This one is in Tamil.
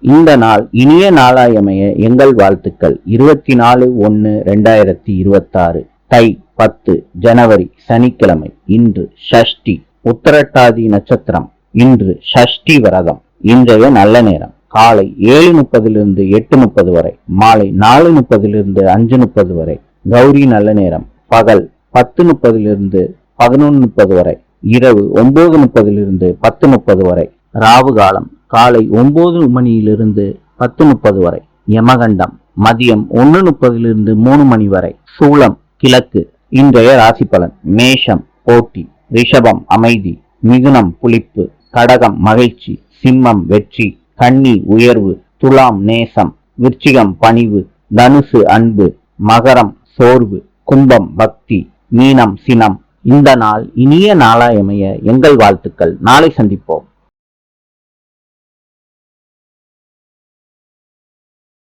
இந்த நாள் இனிய நாளாயமைய எங்கள் வாழ்த்துக்கள். இருபத்தி நாலு ஒன்னு ரெண்டாயிரத்தி இருபத்தாறு தை பத்து ஜனவரி சனிக்கிழமை. இன்று ஷஷ்டி உத்தரட்டாதி நட்சத்திரம். இன்று ஷஷ்டி விரதம். இன்றைய நல்ல நேரம். காலை ஏழு முப்பதிலிருந்து எட்டு முப்பது வரை. மாலை நாலு முப்பதிலிருந்து அஞ்சு முப்பது வரை. கௌரி நல்ல நேரம். பகல் பத்து முப்பதிலிருந்து பதினொன்று முப்பது வரை. இரவு ஒன்பது முப்பதிலிருந்து பத்து முப்பது வரை. ராவு காலம் காலை ஒன்பது மணியிலிருந்து பத்து முப்பது வரை. யமகண்டம். மதியம் ஒன்று முப்பதிலிருந்து மூணு மணி வரை. சூளம். கிழக்கு. இன்றைய ராசி பலன் மேஷம். போட்டி. ரிஷபம். அமைதி. மிகுனம் புளிப்பு. கடகம். மகிழ்ச்சி. சிம்மம். வெற்றி. கன்னி. உயர்வு. துலாம். நேசம். விருச்சிகம். பணிவு. தனுசு. அன்பு. மகரம். சோர்வு. கும்பம். பக்தி. மீனம். சினம். இந்த நாள் இனிய நாளாயமைய எங்கள் வாழ்த்துக்கள். நாளை சந்திப்போம்.